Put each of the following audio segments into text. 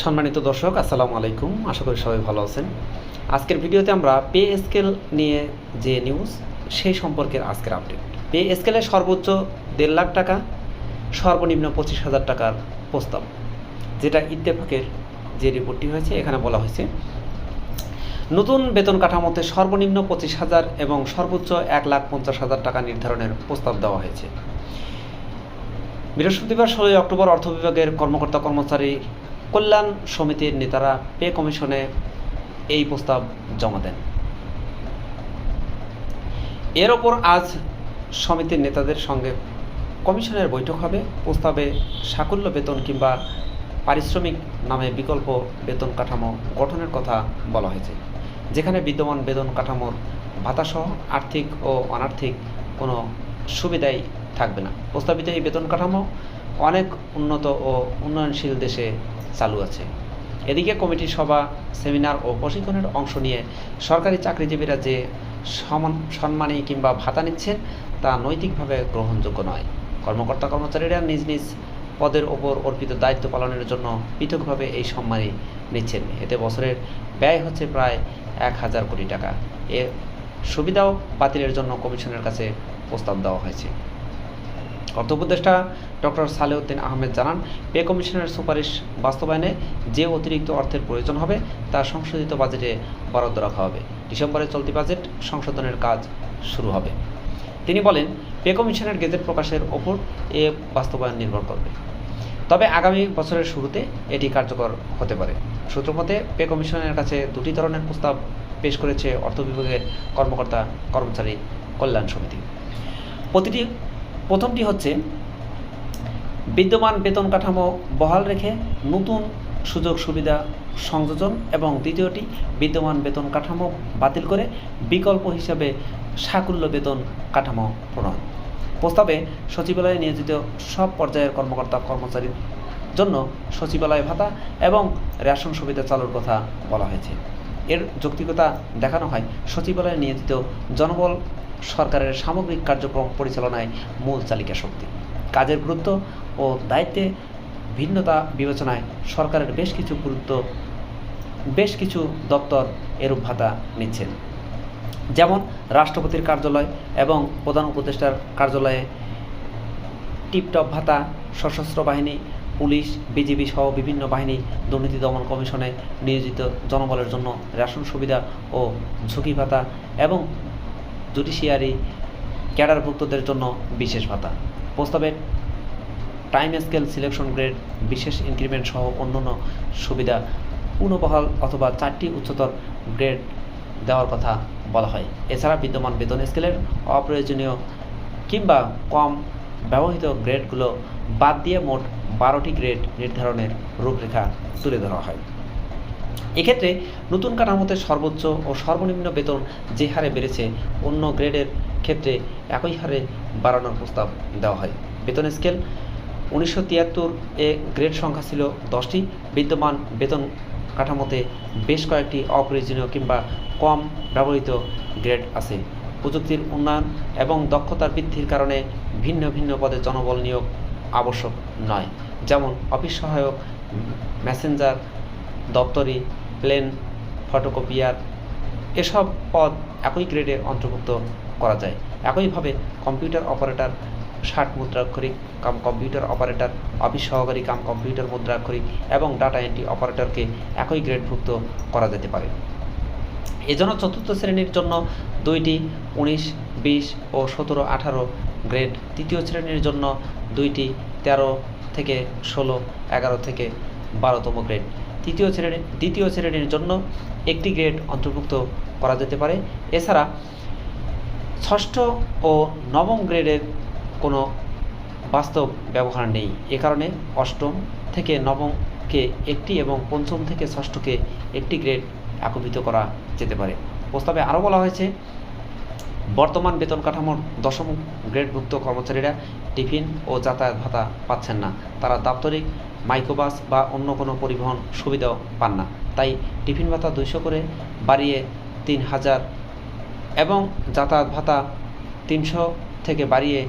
সম্মানিত দর্শক, আসসালামু আলাইকুম। আশা করি সবাই ভালো আছেন। আজকের ভিডিওতে আমরা পে স্কেল নিয়ে যে নিউজ সেই সম্পর্কের আজকের আপডেট পে স্কেলে সর্বোচ্চ দেড় লাখ টাকা, সর্বনিম্ন পঁচিশ হাজার টাকার প্রস্তাব, যেটা ইত্তেফাকের যে রিপোর্টটি হয়েছে, এখানে বলা হয়েছে, নতুন বেতন কাঠামোতে সর্বনিম্ন পঁচিশ হাজার এবং সর্বোচ্চ এক লাখ পঞ্চাশ হাজার টাকা নির্ধারণের প্রস্তাব দেওয়া হয়েছে। বৃহস্পতিবার ষোলোই অক্টোবর অর্থ বিভাগের কর্মকর্তা কর্মচারী কল্যাণ সমিতির নেতারা পে কমিশনে এই প্রস্তাব জমা দেন। এর ওপর আজ সমিতির নেতাদের সঙ্গে কমিশনের বৈঠক হবে। প্রস্তাবে সাকুল্য বেতন কিংবা পারিশ্রমিক নামে বিকল্প বেতন কাঠামো গঠনের কথা বলা হয়েছে। যেখানে বিদ্যমান বেতন কাঠামোর ভাতাসহ আর্থিক ও অনার্থিক কোনো সুবিধাই থাকবে না। প্রস্তাবিত এই বেতন কাঠামো অনেক উন্নত ও উন্নয়নশীল দেশে চালু আছে। এদিকে কমিটির সভা, সেমিনার ও প্রশিক্ষণের অংশ নিয়ে সরকারি চাকরিজীবীরা যে সম্মানী কিংবা ভাতা নিচ্ছেন তা নৈতিকভাবে গ্রহণযোগ্য নয়। কর্মকর্তা কর্মচারীরা নিজ নিজ পদের ওপর অর্পিত দায়িত্ব পালনের জন্য পৃথকভাবে এই সম্মানী নিচ্ছেন। এতে বছরের ব্যয় হচ্ছে প্রায় এক হাজার কোটি টাকা। এ সুবিধাও বাতিলের জন্য কমিশনের কাছে প্রস্তাব দেওয়া হয়েছে। অর্থ উপদেষ্টা ডক্টর সালেউদ্দিন আহমেদ জানান, পে কমিশনের সুপারিশ বাস্তবায়নে যে অতিরিক্ত অর্থের প্রয়োজন হবে তা সংশোধিত বাজেটে বরাদ্দ রাখা হবে। ডিসেম্বরে চলতি বাজেট সংশোধনের কাজ শুরু হবে। তিনি বলেন, পে কমিশনের গেজেট প্রকাশের ওপর এ বাস্তবায়ন নির্ভর করবে। তবে আগামী বছরের শুরুতে এটি কার্যকর হতে পারে। সূত্রমতে, পে কমিশনের কাছে দুটি ধরনের প্রস্তাব পেশ করেছে অর্থ বিভাগের কর্মকর্তা কর্মচারী কল্যাণ সমিতি। প্রতিটি প্রথমটি হচ্ছে, বিদ্যমান বেতন কাঠামো বহাল রেখে নতুন সুযোগ সুবিধা সংযোজন এবং দ্বিতীয়টি, বিদ্যমান বেতন কাঠামো বাতিল করে বিকল্প হিসাবে সাকুল্য বেতন কাঠামো প্রণয়ন। প্রস্তাবে সচিবালয়ে নিয়োজিত সব পর্যায়ের কর্মকর্তা কর্মচারীর জন্য সচিবালয় ভাতা এবং রেশন সুবিধা চালুর কথা বলা হয়েছে। এর যৌক্তিকতা দেখানো হয় সচিবালয়ে নিয়োজিত জনবল সরকারের সামগ্রিক কার্যক্রম পরিচালনায় মূল চালিকা শক্তি। কাজের গুরুত্ব ও দায়িত্বে ভিন্নতা বিবেচনায় সরকারের বেশ কিছু গুরুত্ব, বেশ কিছু দপ্তর এরূপ ভাতা নিচ্ছেন। যেমন রাষ্ট্রপতির কার্যালয় এবং প্রধান উপদেষ্টার কার্যালয়ে টিপটপ ভাতা, সশস্ত্র বাহিনী, পুলিশ, বিজিবি সহ বিভিন্ন বাহিনী দুর্নীতি দমন কমিশনে নিয়োজিত জনবলের জন্য রেশন সুবিধা ও ঝুঁকি ভাতা এবং জুডিশিয়ারি ক্যাডারভুক্তদের জন্য বিশেষ ভাতা। প্রস্তাবে টাইম স্কেল সিলেকশন গ্রেড বিশেষ ইনক্রিমেন্ট সহ অন্যান্য সুবিধা পুনঃবহাল অথবা চারটি উচ্চতর গ্রেড দেওয়ার কথা বলা হয়। এছাড়া বিদ্যমান বেতন স্কেলের অপ্রয়োজনীয় কিংবা কম ব্যবহৃত গ্রেডগুলো বাদ দিয়ে মোট বারোটি গ্রেড নির্ধারণের রূপরেখা তুলে ধরা হয়। এক্ষেত্রে নতুন কাঠামোতে সর্বোচ্চ ও সর্বনিম্ন বেতন যে হারে বেড়েছে, অন্য গ্রেডের ক্ষেত্রে একই হারে বাড়ানোর প্রস্তাব দেওয়া হয়। বেতন স্কেল উনিশশো তিয়াত্তর এ গ্রেড সংখ্যা ছিল দশটি। বিদ্যমান বেতন কাঠামোতে বেশ কয়েকটি অপ্রয়োজনীয় কিংবা কম ব্যবহৃত গ্রেড আছে। প্রযুক্তির উন্নয়ন এবং দক্ষতার বৃদ্ধির কারণে ভিন্ন ভিন্ন পদে জনবল নিয়োগ আবশ্যক নয়। যেমন অফিস সহায়ক, মেসেঞ্জার দপ্তরি, প্লেন, ফটোকপিয়ার, এসব পদ একই গ্রেডে অন্তর্ভুক্ত করা যায়। একইভাবে কম্পিউটার অপারেটর, ষাট মুদ্রাক্ষরিক কাম কম্পিউটার অপারেটর, অফিস সহকারী কাম কম্পিউটার মুদ্রাক্ষরিক এবং ডাটা এন্ট্রি অপারেটরকে একই গ্রেডভুক্ত করা যেতে পারে। এজন্য চতুর্থ শ্রেণির জন্য দুইটি উনিশ, বিশ ও সতেরো, আঠারো গ্রেড, তৃতীয় শ্রেণির জন্য দুইটি তেরো থেকে ষোলো, এগারো থেকে বারোতম গ্রেড। তৃতীয় শ্রেণি দ্বিতীয় শ্রেণির জন্য একটি গ্রেড অন্তর্ভুক্ত করা যেতে পারে। এছাড়া ষষ্ঠ ও নবম গ্রেডের কোনো বাস্তব ব্যবহার নেই। এ কারণে অষ্টম থেকে নবমকে একটি এবং পঞ্চম থেকে ষষ্ঠকে একটি গ্রেড একত্রিত করা যেতে পারে। প্রস্তাবে আরও বলা হয়েছে, বর্তমান বেতন কাঠামোর দশম গ্রেডভুক্ত কর্মচারীরা টিফিন ও যাতায়াত ভাতা পাচ্ছেন না। তারা দাপ্তরিক মাইক্রোবাস বা অন্য কোনো পরিবহন সুবিধাও পান না। তাই টিফিন ভাতা দুইশো করে বাড়িয়ে তিন হাজার এবং যাতায়াত ভাতা তিনশো থেকে বাড়িয়ে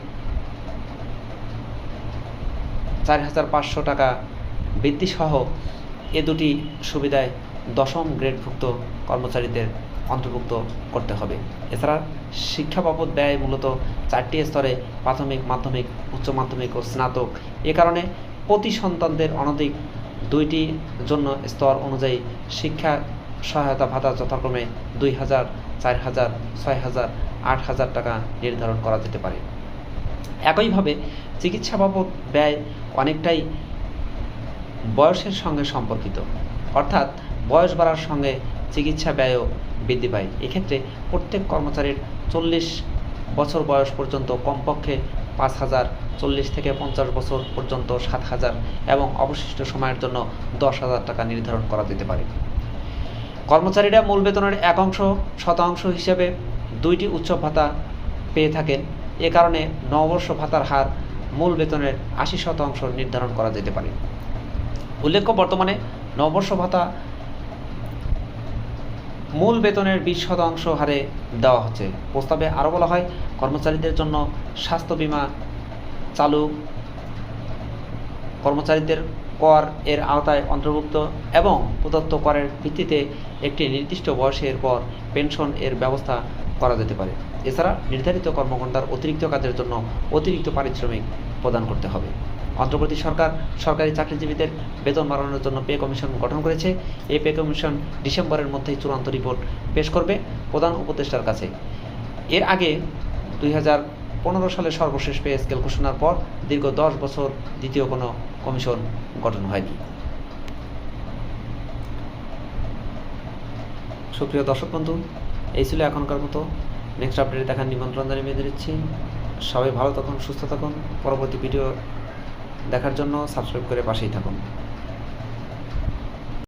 চার হাজার পাঁচশো টাকা বৃদ্ধিসহ এ দুটি সুবিধায় দশম গ্রেডভুক্ত কর্মচারীদের অন্তর্ভুক্ত করতে হবে। এছাড়া শিক্ষা বাবদ ব্যয় মূলত চারটি স্তরে প্রাথমিক, মাধ্যমিক, উচ্চ মাধ্যমিক ও স্নাতক। এ কারণে প্রতি সন্তানদের অনধিক দুইটি জন্য স্তর অনুযায়ী শিক্ষা সহায়তা ভাতা যথাক্রমে দুই হাজার, চার হাজার, ছয় হাজার, আট হাজার টাকা নির্ধারণ করা যেতে পারে। একইভাবে চিকিৎসা বাবদ ব্যয় অনেকটাই বয়সের সঙ্গে সম্পর্কিত। অর্থাৎ বয়স বাড়ার সঙ্গে চিকিৎসা ব্যয়ও বৃদ্ধি পায়। এক্ষেত্রে প্রত্যেক কর্মচারীর চল্লিশ বছর বয়স পর্যন্ত কমপক্ষে পাঁচ হাজার চল্লিশ থেকে পঞ্চাশ বছর পর্যন্ত সাত হাজার এবং অবশিষ্ট সময়ের জন্য দশ হাজার টাকা নির্ধারণ করা যেতে পারে। কর্মচারীরা মূল বেতনের এক অংশ, শতাংশ হিসেবে দুইটি উৎসব ভাতা পেয়ে থাকেন। এ কারণে নববর্ষ ভাতার হার মূল বেতনের আশি শতাংশ নির্ধারণ করা যেতে পারে। উল্লেখ্য, বর্তমানে নববর্ষ ভাতা মূল বেতনের বিশ শতাংশ হারে দেওয়া হচ্ছে। প্রস্তাবে আরও বলা হয় কর্মচারীদের জন্য স্বাস্থ্য বীমা চালু। কর্মচারীদের কর এর আওতায় অন্তর্ভুক্ত এবং প্রদত্ত করের ভিত্তিতে একটি নির্দিষ্ট বয়সের পর পেনশন এর ব্যবস্থা করা যেতে পারে। এছাড়া নির্ধারিত কর্মঘণ্টার অতিরিক্ত কাজের জন্য অতিরিক্ত পারিশ্রমিক প্রদান করতে হবে। অন্তর্বর্তী সরকার সরকারি চাকরিজীবীদের বেতন বাড়ানোর জন্য পে কমিশন গঠন করেছে। এই পে কমিশন ডিসেম্বরের মধ্যেই চূড়ান্ত রিপোর্ট পেশ করবে প্রধান উপদেষ্টার কাছে। এর আগে দুই হাজার পনেরো সালে সর্বশেষ পে স্কেল ঘোষণার পর দীর্ঘ দশ বছর দ্বিতীয় কোনো কমিশন গঠন হয়নি। সুপ্রিয় দর্শক বন্ধু, এই ছিল এখনকার মতো। নেক্সট আপডেটে দেখার নিমন্ত্রণ জানিয়ে দিচ্ছি সবাই ভালো থাকুন, সুস্থ থাকুন। পরবর্তী ভিডিও দেখার জন্য সাবস্ক্রাইব করে পাশেই থাকুন।